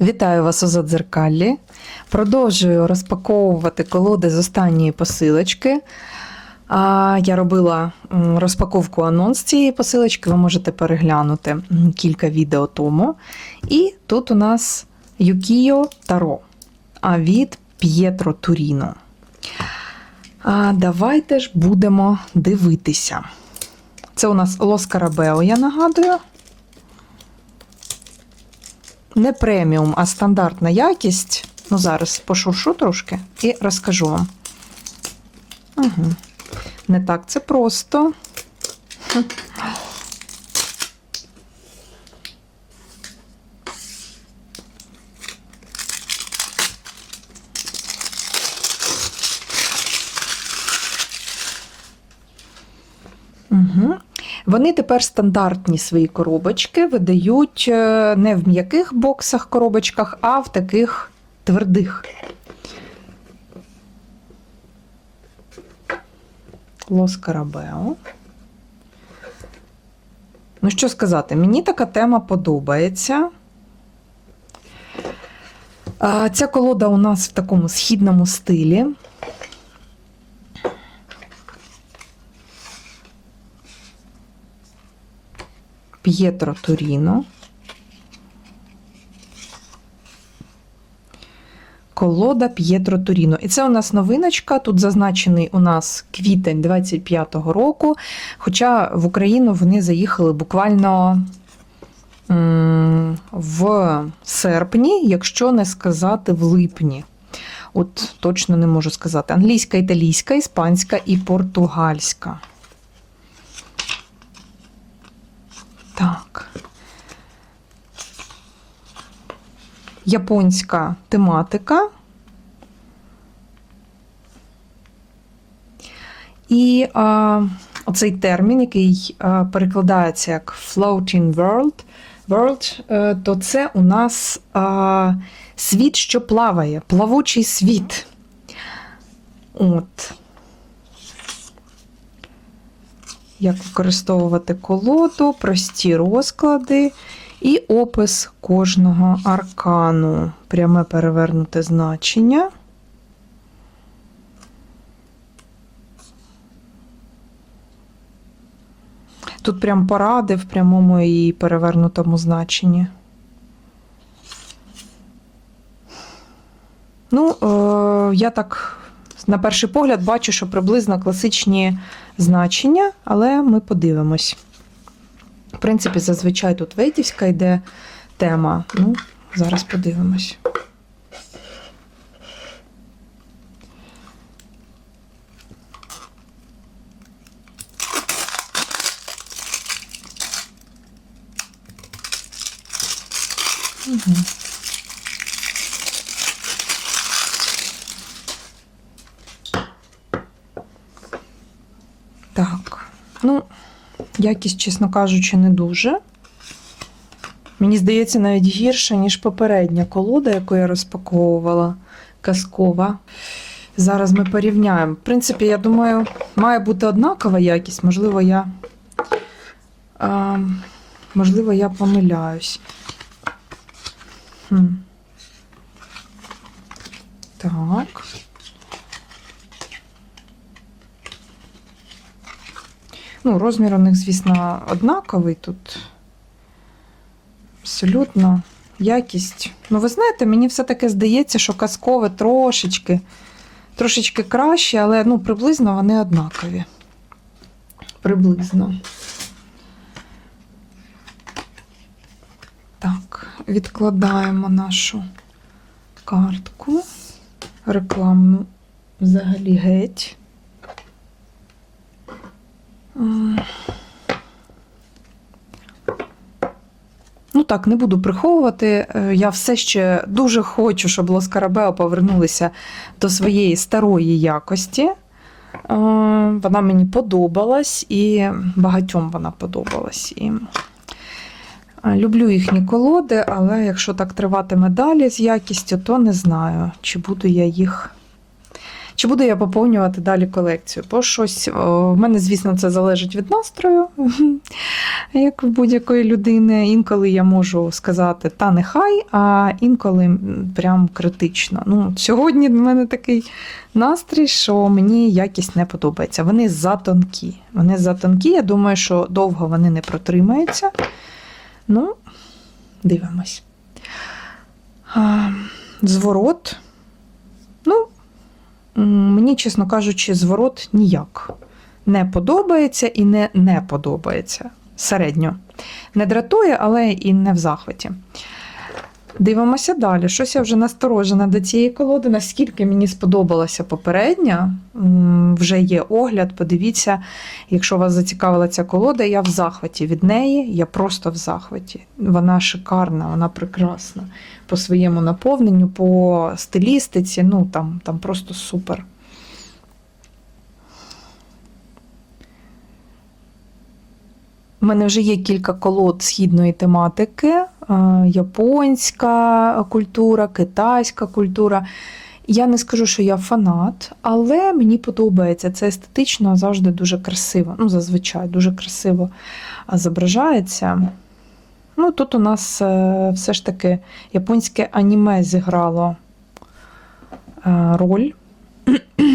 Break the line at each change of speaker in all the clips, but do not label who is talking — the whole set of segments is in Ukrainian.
Вітаю вас у Задзеркаллі. Продовжую розпаковувати колоди з останньої посилочки. Я робила розпаковку анонс цієї посилочки, ви можете переглянути кілька відео тому. І тут у нас Юкіо Таро а від П'єтро Туріно. А, Давайте ж будемо дивитися. Це у нас Лос Карабео, я нагадую. Не преміум, а стандартна якість. Ну, зараз пошуршу трошки і розкажу вам. Угу. Не так це просто. Хм. Угу. Вони тепер стандартні свої коробочки видають е, не в м'яких боксах коробочках, а в таких твердих. Лос Карабео. Ну, що сказати, мені така тема подобається. Ця колода у нас в такому східному стилі. П'єтро Торіно. Колода П'єтро Торіно. І це у нас новиночка. Тут зазначений у нас квітень 25-го року. Хоча в Україну вони заїхали буквально в серпні, якщо не сказати в липні. От точно не можу сказати. Англійська, італійська, іспанська і португальська. Так. Японська тематика. І а, оцей термін, який а, перекладається як floating world, world е, то це у нас а, світ, що плаває, плавучий світ. От. Як використовувати колоду, прості розклади і опис кожного аркану. Пряме перевернуте значення. Тут прям поради в прямому і перевернутому значенні. Ну, е, я так на перший погляд бачу, що приблизно класичні значення, але ми подивимось. В принципі, зазвичай тут Вейтівська йде тема. Ну, зараз подивимось. Угу. Так, ну, якість, чесно кажучи, не дуже. Мені здається, навіть гірше, ніж попередня колода, яку я розпаковувала, казкова. Зараз ми порівняємо. В принципі, я думаю, має бути однакова якість. Можливо, я, а, можливо, я помиляюсь. Хм. Так. Ну, розмір у них, звісно, однаковий тут. Абсолютно якість. Ну, ви знаєте, мені все-таки здається, що казкове трошечки, трошечки краще, але ну, приблизно вони однакові. Приблизно. Так, відкладаємо нашу картку. Рекламну взагалі геть. Ну так, не буду приховувати. Е, Я все ще дуже хочу, щоб Лос Карабео повернулися до своєї старої якості. Е, Вона мені подобалась і багатьом вона подобалась. І е, Люблю їхні колоди, але якщо так триватиме далі з якістю, то не знаю, чи буду я їх Чи буду я поповнювати далі колекцію? Бо щось в мене, звісно, це залежить від настрою, як в будь-якої людини. Інколи я можу сказати та нехай, а інколи прям критично. Ну, сьогодні в мене такий настрій, що мені якість не подобається. Вони затонкі. Вони затонкі. Я думаю, що довго вони не протримаються. Ну, дивимось. Зворот. Ну, мені, чесно кажучи, зворот ніяк. Не подобається і не не подобається. Середньо. Не дратує, але і не в захваті. Дивимося далі. Щось я вже насторожена до цієї колоди. Наскільки мені сподобалася попередня, вже є огляд. Подивіться, якщо вас зацікавила ця колода, я в захваті від неї. Я просто в захваті. Вона шикарна, вона прекрасна по своєму наповненню, по стилістиці. Ну там, там просто супер. У мене вже є кілька колод східної тематики: японська культура, китайська культура. Я не скажу, що я фанат, але мені подобається. Це естетично завжди дуже красиво. Ну, зазвичай дуже красиво зображається. Ну, тут у нас е, все ж таки японське аніме зіграло е, роль.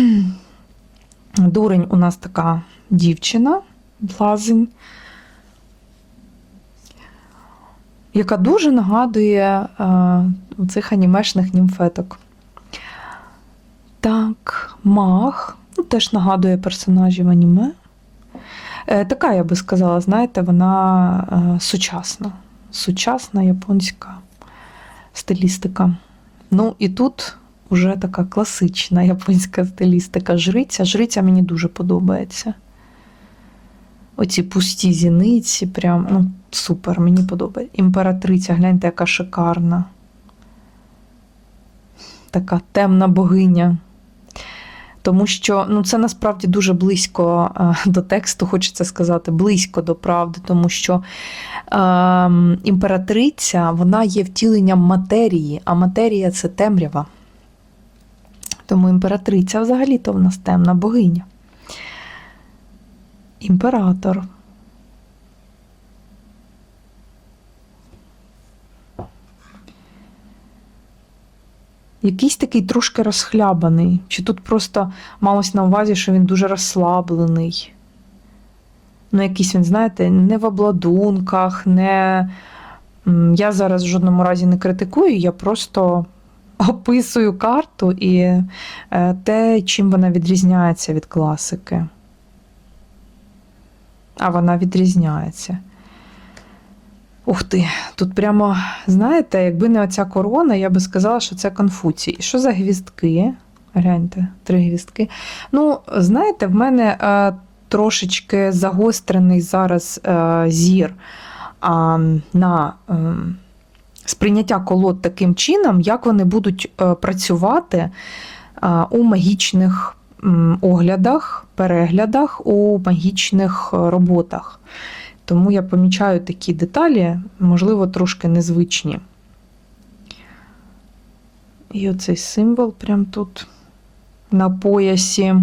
Дурень у нас така дівчина, блазень. Яка дуже нагадує е, цих анімешних німфеток. Так, маг, ну, теж нагадує персонажів аніме. Е, така, я би сказала, знаєте, вона е, сучасна. Сучасна японська стилістика. Ну, і тут вже така класична японська стилістика. Жриця. Жриця мені дуже подобається. Оці пусті зіниці, прям ну, супер, мені подобається. Імператриця, гляньте, яка шикарна. Така темна богиня. Тому що ну, це насправді дуже близько е, до тексту, хочеться сказати, близько до правди, тому що е, імператриця вона є втіленням матерії, а матерія це темрява. Тому імператриця взагалі-то в нас темна богиня. Імператор. Якийсь такий трошки розхлябаний. Чи тут просто малось на увазі, що він дуже розслаблений. Ну, якийсь він, знаєте, не в обладунках, не. Я зараз в жодному разі не критикую, я просто описую карту і е, те, чим вона відрізняється від класики. А вона відрізняється. Ух ти, тут прямо, знаєте, якби не оця корона, я би сказала, що це Конфуцій. Що за гвіздки? Гляньте, три гвіздки. Ну, знаєте, в мене е, трошечки загострений зараз е, зір е, на е, сприйняття колод таким чином, як вони будуть е, працювати е, у магічних оглядах, переглядах, у магічних е, роботах. Тому я помічаю такі деталі, можливо, трошки незвичні. І оцей символ прямо тут на поясі.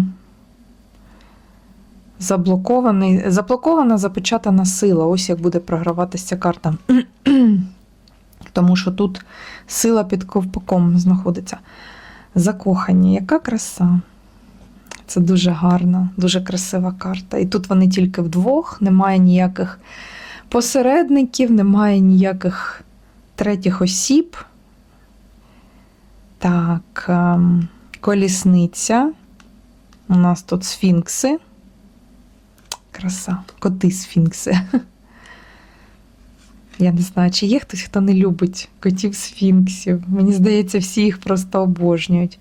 Заблокований, заблокована запечатана сила. Ось як буде програватися ця карта. Тому що тут сила під ковпаком знаходиться. Закохані. Яка краса. Це дуже гарна, дуже красива карта. І тут вони тільки вдвох, немає ніяких посередників, немає ніяких третіх осіб. Так, ем, колісниця. У нас тут сфінкси. Краса, коти сфінкси. Я не знаю, чи є хтось, хто не любить котів сфінксів. Мені здається, всі їх просто обожнюють.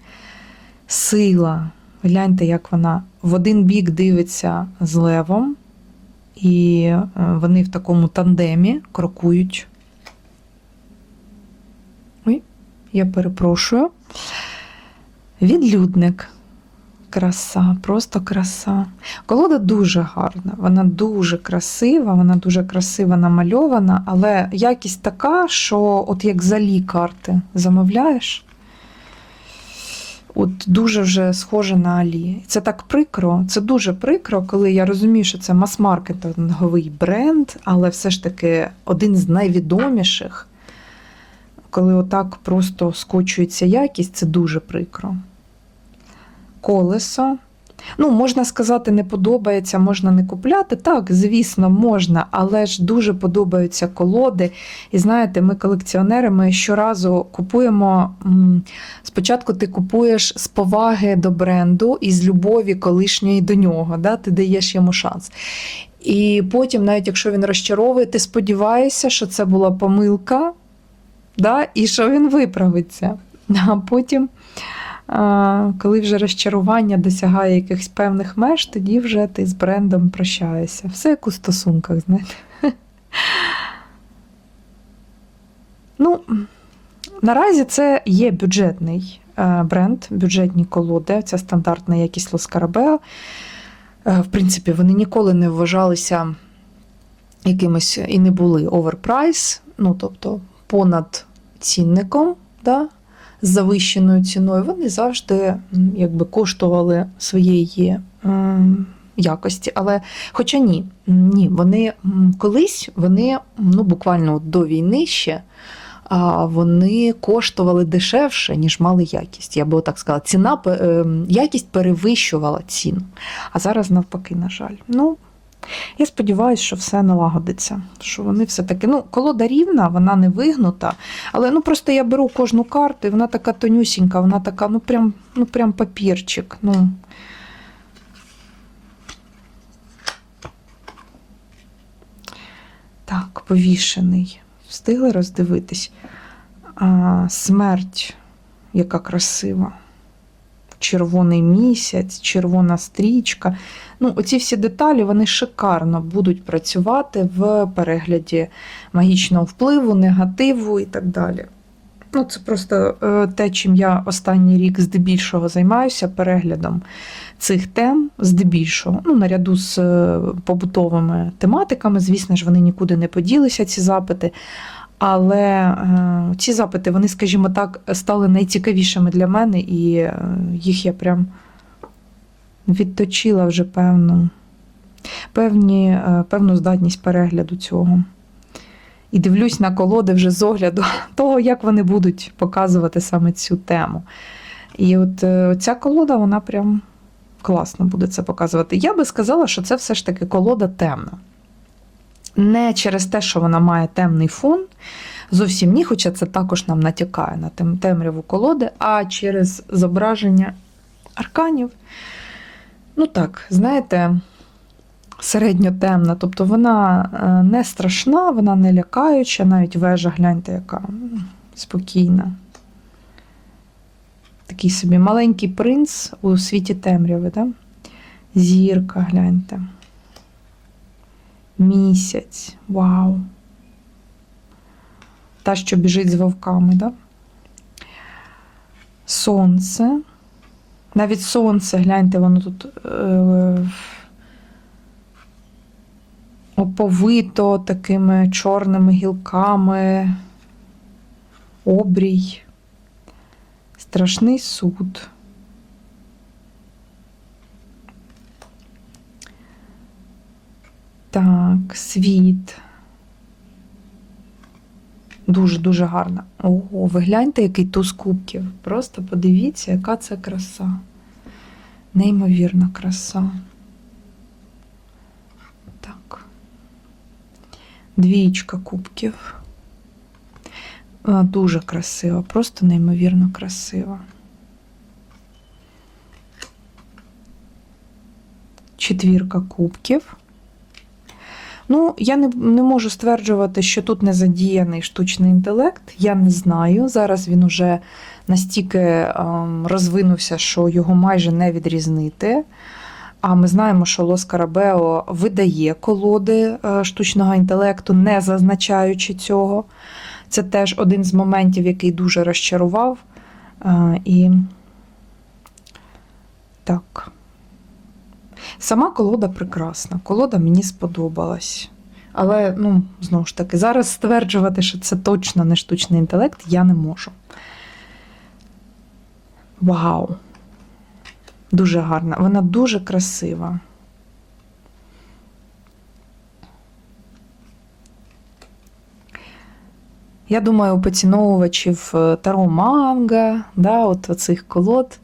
Сила. Гляньте, як вона в один бік дивиться з левом, і е, вони в такому тандемі крокують. Ой, я перепрошую. Відлюдник. Краса, просто краса. Колода дуже гарна, вона дуже красива, вона дуже красиво намальована, але якість така, що от як залі карти замовляєш. От дуже вже схоже на Алі. Це так прикро. Це дуже прикро, коли я розумію, що це мас-маркетинговий бренд, але все ж таки один з найвідоміших. Коли отак просто скочується якість, це дуже прикро. Колесо. Ну, можна сказати, не подобається, можна не купляти. Так, звісно, можна, але ж дуже подобаються колоди. І знаєте, ми колекціонери, щоразу купуємо. Спочатку ти купуєш з поваги до бренду і з любові колишньої до нього, да? ти даєш йому шанс. І потім, навіть якщо він розчаровує, ти сподіваєшся, що це була помилка, да? і що він виправиться. А потім, коли вже розчарування досягає якихось певних меж, тоді вже ти з брендом прощаєшся. Все як у стосунках, знаєте. Ну, наразі це є бюджетний е, бренд, бюджетні колоди. Це стандартна якість Лоскарабео. В принципі, вони ніколи не вважалися якимось і не були оверпрайс, ну тобто понад цінником, да, завищеною ціною. Вони завжди якби коштували своєї якості. Але, хоча ні, ні, вони колись вони ну, буквально до війни ще. Вони коштували дешевше, ніж мали якість. Я би так сказала, ціна е, якість перевищувала ціну. А зараз навпаки, на жаль. Ну, я сподіваюся, що все налагодиться. Що вони все-таки. Ну, колода рівна, вона не вигнута. Але ну просто я беру кожну карту, і вона така тонюсінька, вона така, ну прям, ну прям папірчик. Ну. Так, повішений. Встигли роздивитись. А, смерть, яка красива. Червоний місяць, червона стрічка. Ну, оці всі деталі вони шикарно будуть працювати в перегляді магічного впливу, негативу і так далі. Ну, це просто е, те, чим я останній рік здебільшого займаюся переглядом цих тем, здебільшого, ну, наряду з е, побутовими тематиками. Звісно ж, вони нікуди не поділися, ці запити. Але е, ці запити, вони, скажімо так, стали найцікавішими для мене, і е, їх я прям відточила вже певну, певні, е, певну здатність перегляду цього. І дивлюсь на колоди вже з огляду того, як вони будуть показувати саме цю тему. І от ця колода, вона прям класно буде це показувати. Я би сказала, що це все ж таки колода темна. Не через те, що вона має темний фон, зовсім ні, хоча це також нам натякає на тем- темряву колоди, а через зображення арканів. Ну так, знаєте, середньо темна. Тобто вона е, не страшна, вона не лякаюча, навіть вежа, гляньте, яка спокійна. Такий собі маленький принц у світі темряви, да? зірка, гляньте. Місяць. Вау. Та, що біжить з вовками, да? Сонце. Навіть сонце, гляньте, воно тут е, оповито такими чорними гілками, обрій, страшний суд. Так, світ. Дуже-дуже гарна. Ого, ви гляньте, який туз кубків. Просто подивіться, яка це краса. Неймовірна краса. Так. Двічка кубків. Дуже красива, просто неймовірно красива. Четвірка кубків. Ну, я не, не можу стверджувати, що тут не задіяний штучний інтелект. Я не знаю. Зараз він уже настільки ем, розвинувся, що його майже не відрізнити. А ми знаємо, що Лос Карабео видає колоди е, штучного інтелекту, не зазначаючи цього. Це теж один з моментів, який дуже розчарував. Е, І так. Сама колода прекрасна. Колода мені сподобалась. Але, ну, знову ж таки, зараз стверджувати, що це точно не штучний інтелект, я не можу. Вау! Дуже гарна. Вона дуже красива. Я думаю, поціновувачів е, Таро Манга, да, от оцих колод,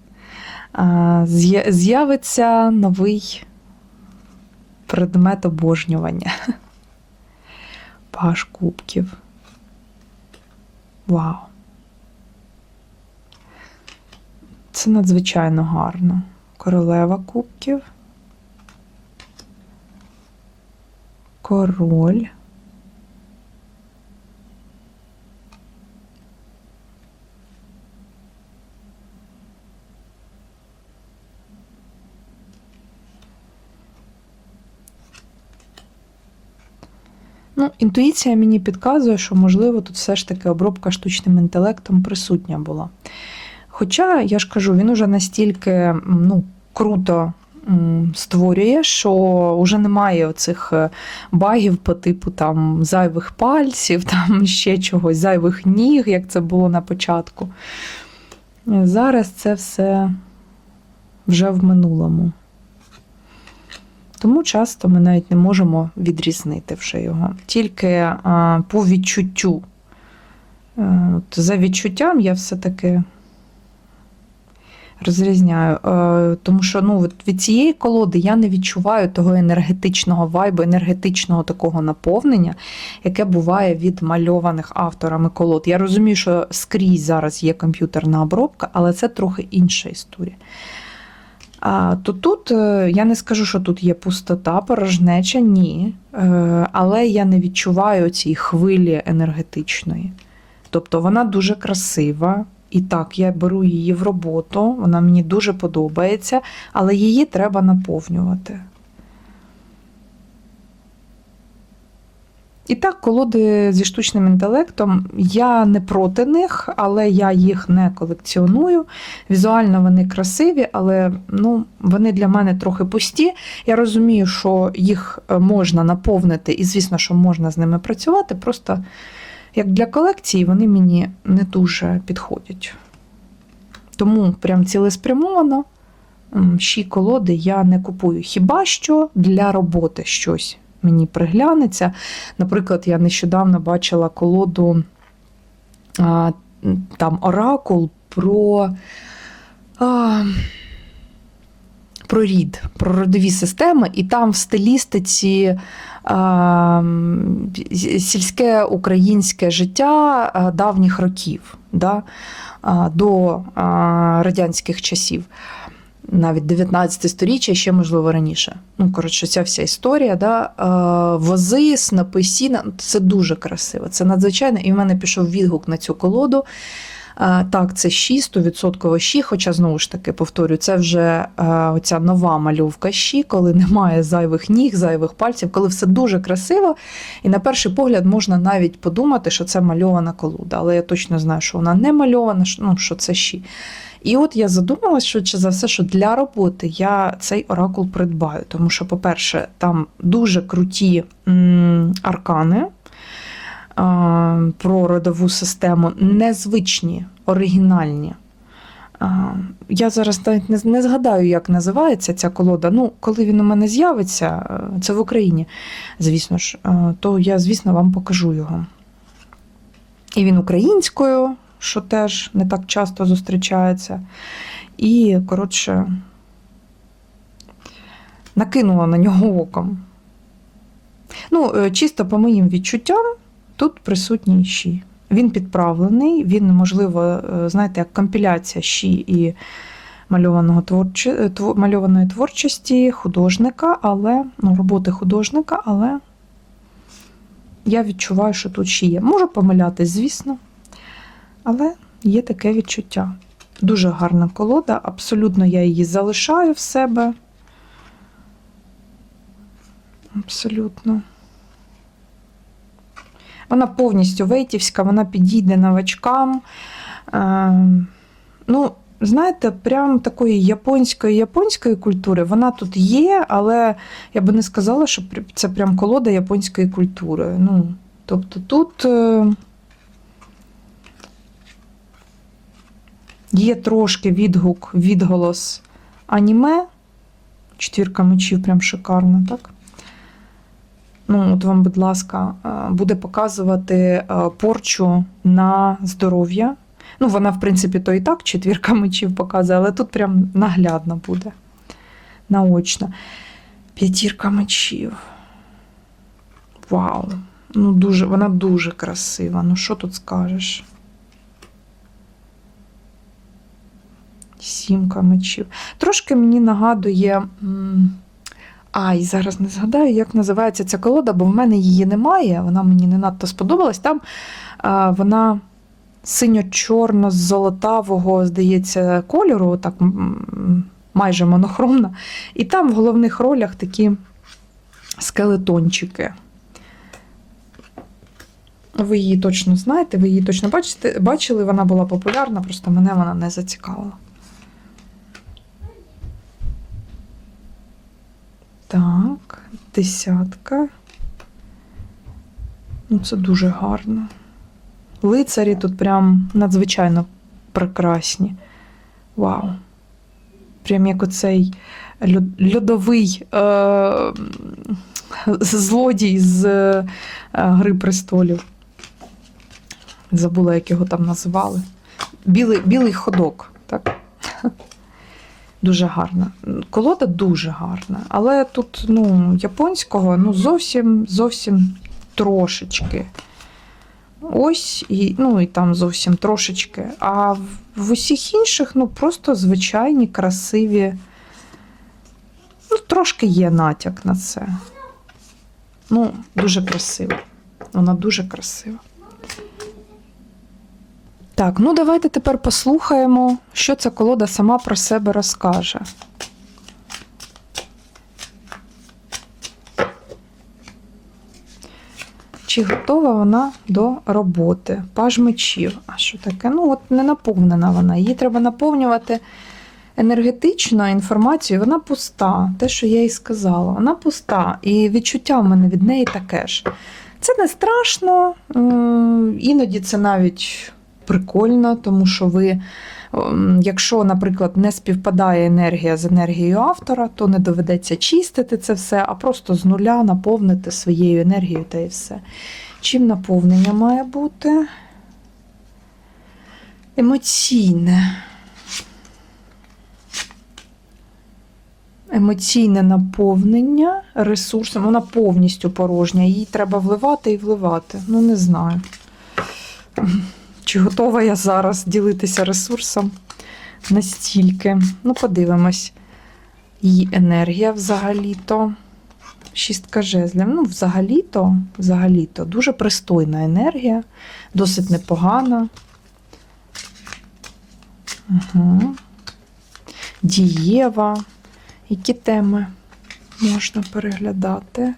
з'явиться новий предмет обожнювання. Паш кубків. Вау. Це надзвичайно гарно. Королева кубків. Король. Ну, інтуїція мені підказує, що, можливо, тут все ж таки обробка штучним інтелектом присутня була. Хоча, я ж кажу, він уже настільки ну, круто створює, що вже немає оцих е, багів по типу там зайвих пальців, там ще чогось, зайвих ніг, як це було на початку. Зараз це все вже в минулому. Тому часто ми навіть не можемо відрізнити вже його. Тільки по відчуттю. Е, От, за відчуттям я все-таки розрізняю. Е, Тому що ну, от від цієї колоди я не відчуваю того енергетичного вайбу, енергетичного такого наповнення, яке буває від мальованих авторами колод. Я розумію, що скрізь зараз є комп'ютерна обробка, але це трохи інша історія. А, то тут е, я не скажу, що тут є пустота, порожнеча, ні. Е, Але я не відчуваю цієї хвилі енергетичної. Тобто вона дуже красива. І так, я беру її в роботу, вона мені дуже подобається, але її треба наповнювати. І так, колоди зі штучним інтелектом, я не проти них, але я їх не колекціоную. Візуально вони красиві, але ну, вони для мене трохи пусті. Я розумію, що їх е, можна наповнити, і, звісно, що можна з ними працювати. Просто як для колекції вони мені не дуже підходять. Тому прям цілеспрямовано щі колоди я не купую. Хіба що для роботи щось мені приглянеться. Наприклад, я нещодавно бачила колоду а, там оракул про. А, про рід, про родові системи, і там в стилістиці а, сільське українське життя давніх років да, до а, радянських часів. Навіть 19 сторіччя, ще можливо раніше. Ну, коротше, ця вся історія, да, е, вози, снопи сіна, це дуже красиво, це надзвичайно. І в мене пішов відгук на цю колоду. Е, Так, це щі, 100% щі, хоча знову ж таки повторюю, це вже е, оця нова мальовка щі, коли немає зайвих ніг, зайвих пальців, коли все дуже красиво. І на перший погляд можна навіть подумати, що це мальована колода. Але я точно знаю, що вона не мальована, ну, що це щі. І от я задумалась, швидше за все, що для роботи я цей оракул придбаю. Тому що, по-перше, там дуже круті аркани про родову систему, незвичні, оригінальні. Я зараз навіть не, не згадаю, як називається ця колода. Ну, коли він у мене з'явиться, е, це в Україні, звісно ж, е, то я, звісно, вам покажу його. І він українською, що теж не так часто зустрічається. І, коротше, накинула на нього оком. Ну, е, чисто по моїм відчуттям, тут присутній щі. Він підправлений, він, можливо, е, знаєте, як компіляція щі і мальованого творчі, е, тво- мальованої творчості художника, але ну, роботи художника, але я відчуваю, що тут ще є. Можу помилятись, звісно, але є таке відчуття. Дуже гарна колода, абсолютно я її залишаю в себе. Абсолютно. Вона повністю вейтівська, вона підійде новачкам. Е, ну, знаєте, прям такої японської японської культури вона тут є, але я би не сказала, що це прям колода японської культури. Ну, тобто тут. Є трошки відгук, відголос аніме. Четвірка мечів прям шикарно, так? Ну, от вам, будь ласка, е, буде показувати е, порчу на здоров'я. Ну, вона, в принципі, то і так четвірка мечів показує, але тут прям наглядно буде. Наочно. П'ятірка мечів. Вау. Ну, дуже, вона дуже красива. Ну, що тут скажеш? Сімка мечів. Трошки мені нагадує. Ай, зараз не згадаю, як називається ця колода, бо в мене її немає. Вона мені не надто сподобалась. Там а, вона синьо-чорно з золотавого, здається, кольору, так майже монохромна. І там в головних ролях такі скелетончики. Ви її точно знаєте, ви її точно бачите, бачили, вона була популярна, просто мене вона не зацікавила. Так, десятка. Ну, це дуже гарно. Лицарі тут прям надзвичайно прекрасні. Вау. Прям як оцей льодовий е- злодій з е, Гри престолів. Забула, як його там називали. Білий, білий ходок, так? Дуже гарна. Колода дуже гарна. Але тут ну, японського ну, зовсім зовсім трошечки. Ось, і, ну і там зовсім трошечки. А в, усіх інших ну, просто звичайні, красиві. Ну, трошки є натяк на це. Ну, дуже красиво. Вона дуже красива. Так, ну давайте тепер послухаємо, що ця колода сама про себе розкаже. Чи готова вона до роботи? Паж мечів. А що таке? Ну, от не наповнена вона. Її треба наповнювати енергетично інформацією. Вона пуста. Те, що я їй сказала, вона пуста. І відчуття в мене від неї таке ж. Це не страшно, іноді це навіть прикольно, тому що ви, якщо, наприклад, не співпадає енергія з енергією автора, то не доведеться чистити це все, а просто з нуля наповнити своєю енергією та і все. Чим наповнення має бути? Емоційне. Емоційне наповнення ресурсом, вона повністю порожня, її треба вливати і вливати. Ну, не знаю. Чи готова я зараз ділитися ресурсом настільки? Ну, подивимось. Її енергія взагалі-то. Шістка жезлів. Ну, взагалі-то, взагалі-то, дуже пристойна енергія, досить непогана. Угу. Дієва. Які теми можна переглядати?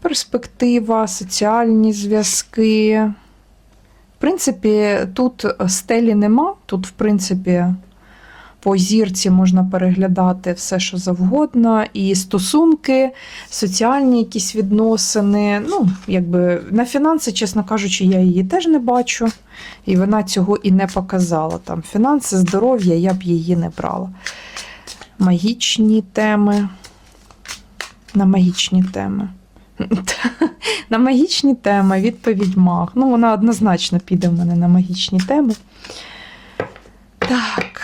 Перспектива, соціальні зв'язки. Принципі, тут стелі нема. Тут, в принципі, по зірці можна переглядати все, що завгодно. І стосунки, соціальні якісь відносини. Ну, якби на фінанси, чесно кажучи, я її теж не бачу. І вона цього і не показала. Там фінанси, здоров'я, я б її не брала магічні теми. На магічні теми. На магічні теми відповідь маг. Ну, вона однозначно піде в мене на магічні теми. Так,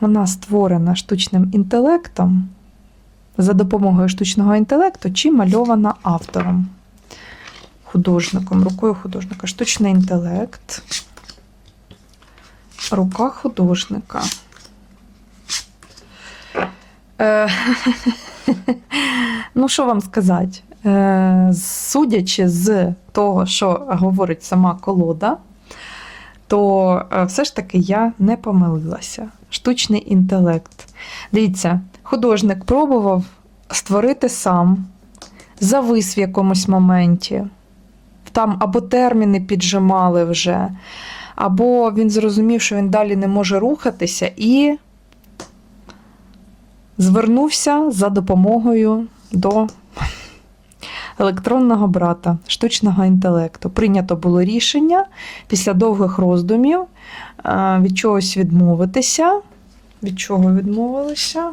вона створена штучним інтелектом. За допомогою штучного інтелекту чи мальована автором, художником, рукою художника. Штучний інтелект. Рука художника. Е, Ну, що вам сказати? Е, Судячи з того, що говорить сама колода, то е, все ж таки я не помилилася. Штучний інтелект. Дивіться, художник пробував створити сам, завис в якомусь моменті. Там або терміни піджимали вже, або він зрозумів, що він далі не може рухатися, і звернувся за допомогою до електронного брата, штучного інтелекту. Прийнято було рішення після довгих роздумів е, від чогось відмовитися. Від чого відмовилися?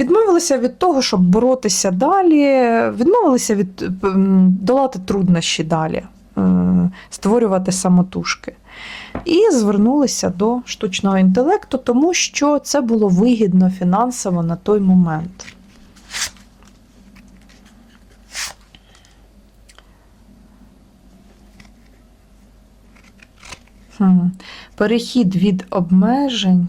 Відмовилися від того, щоб боротися далі, відмовилися від долати труднощі далі, е, створювати самотужки. І звернулися до штучного інтелекту, тому що це було вигідно фінансово на той момент. Перехід від обмежень.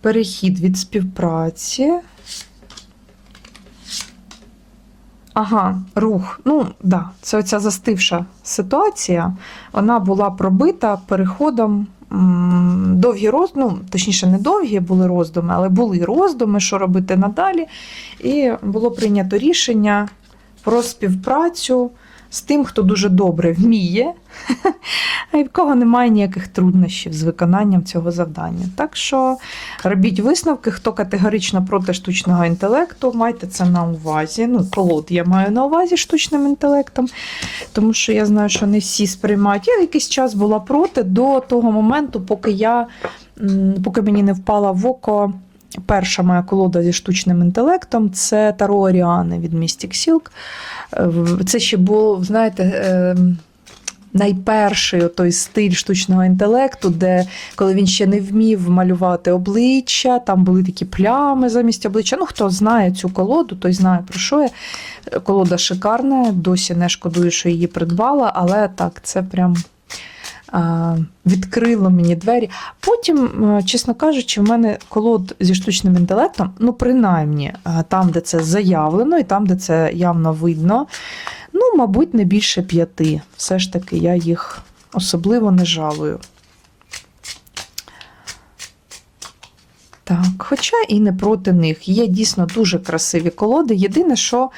Перехід від співпраці. Ага, рух. Ну, да, це оця застивша ситуація. Вона була пробита переходом. Довгі роздуми, ну, точніше, не довгі були роздуми, але були роздуми, що робити надалі. І було прийнято рішення про співпрацю з тим, хто дуже добре вміє, а в кого немає ніяких труднощів з виконанням цього завдання. Так що робіть висновки, хто категорично проти штучного інтелекту, майте це на увазі. Ну, колод я маю на увазі штучним інтелектом, тому що я знаю, що не всі сприймають. Я якийсь час була проти до того моменту, поки я поки мені не впала в око. Перша моя колода зі штучним інтелектом це Таро Оріани від Mystic Silk. Е, Це ще був, знаєте, е, найперший той стиль штучного інтелекту, де коли він ще не вмів малювати обличчя, там були такі плями замість обличчя. Ну, хто знає цю колоду, той знає про що я. Колода шикарна, досі не шкодую, що її придбала, але так, це прям. Відкрило мені двері. Потім, е, чесно кажучи, в мене колод зі штучним інтелектом, ну, принаймні, е, там, де це заявлено, і там, де це явно видно, ну, мабуть, не більше п'яти. Все ж таки, я їх особливо не жалую. Так, хоча і не проти них. Є дійсно дуже красиві колоди. Єдине, що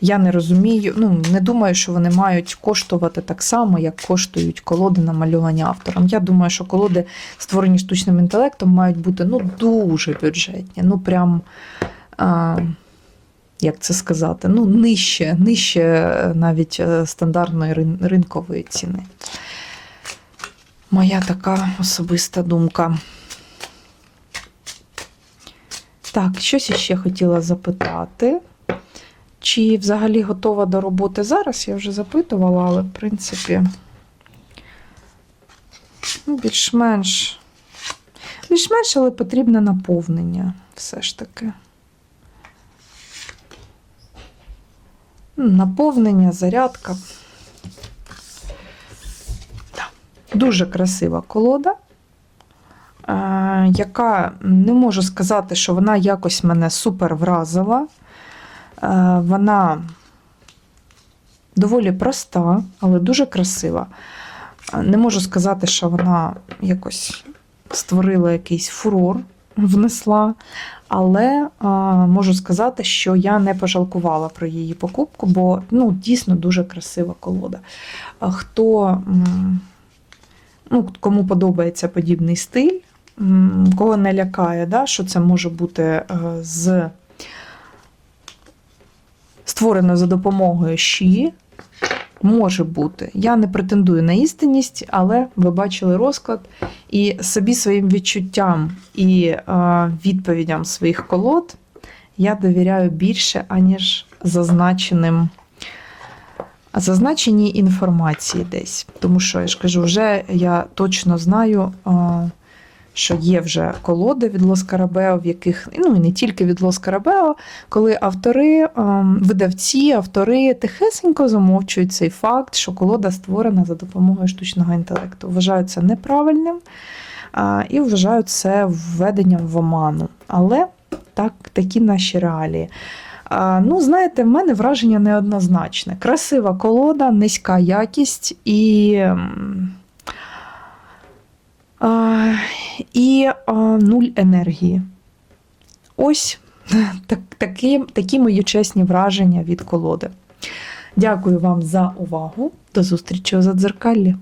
я не розумію, ну не думаю, що вони мають коштувати так само, як коштують колоди намальовані автором. Я думаю, що колоди, створені штучним інтелектом, мають бути ну дуже бюджетні. Ну прям. А, як це сказати? Ну, нижче, нижче е, навіть е, стандартної рин- ринкової ціни. Моя така особиста думка. Так, щось іще хотіла запитати. Чи взагалі готова до роботи зараз? Я вже запитувала, але в принципі, ну, більш-менш. Більш-менш, але потрібне наповнення все ж таки. Наповнення, зарядка. Дуже красива колода яка не можу сказати, що вона якось мене супер вразила. Е, Вона доволі проста, але дуже красива. Е, Не можу сказати, що вона якось створила якийсь фурор, внесла. Але е, можу сказати, що я не пожалкувала про її покупку, бо ну, дійсно дуже красива колода. Хто, ну, кому подобається подібний стиль, кого не лякає, да, що це може бути е, з створено за допомогою щі. Може бути. Я не претендую на істинність, але ви бачили розклад і собі своїм відчуттям і е, відповідям своїх колод я довіряю більше, аніж зазначеним зазначеній інформації десь. Тому що я ж кажу, вже я точно знаю, е, що є вже колоди від Лос Карабео, в яких, ну і не тільки від Лос Карабео, коли автори, ем, видавці, автори тихесенько замовчують цей факт, що колода створена за допомогою штучного інтелекту. Вважають це неправильним і вважають це введенням в оману. Але так, такі наші реалії. Ну, знаєте, в мене враження неоднозначне. Красива колода, низька якість і. І нуль енергії. Ось так, такі, такі мої чесні враження від колоди. Дякую вам за увагу. До зустрічі у задзеркаллі.